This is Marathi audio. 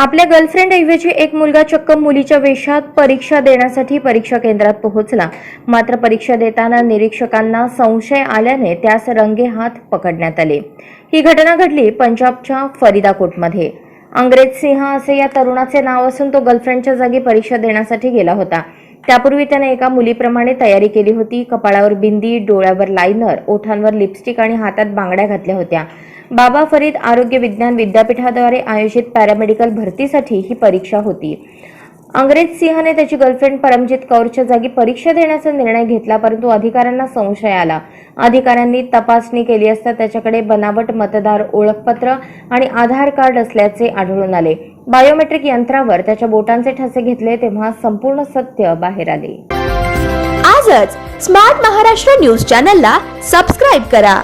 आपल्या गर्लफ्रेंड ऐवजी एक मुलगा चक्क मुलीच्या वेशात परीक्षा देण्यासाठी परीक्षा केंद्रात पोहोचला. मात्र परीक्षा देताना निरीक्षकांना संशय आल्याने त्यास रंगेहात पकडण्यात आले. ही घटना घडली पंजाबच्या फरीदाकोटमध्ये. अंग्रेज सिंह असे या तरुणाचे नाव असून तो गर्लफ्रेंडच्या जागी परीक्षा देण्यासाठी गेला होता. त्यापूर्वी त्याने एका मुलीप्रमाणे तयारी केली होती. कपाळावर बिंदी डोळ्यावर लायनर ओठांवर लिपस्टिक आणि हातात बांगड्या घातल्या होत्या. बाबा फरीद आरोग्य विज्ञान विद्यापीठाद्वारे आयोजित पॅरामेडिकल भरतीसाठी ही परीक्षा होती. अंग्रेज सिंहने त्याची गर्लफ्रेंड परमजित कौरच्या जागी परीक्षा देण्याचा निर्णय घेतला परंतु अधिकाऱ्यांना संशय आला. अधिकाऱ्यांनी तपासणी केली असता त्याच्याकडे बनावट मतदार ओळखपत्र आणि आधार कार्ड असल्याचे आढळून आले. बायोमेट्रिक यंत्रावर त्याच्या बोटांचे ठसे घेतले तेव्हा संपूर्ण सत्य बाहेर आले. आजच स्मार्ट महाराष्ट्र न्यूज चॅनलला सबस्क्राईब करा.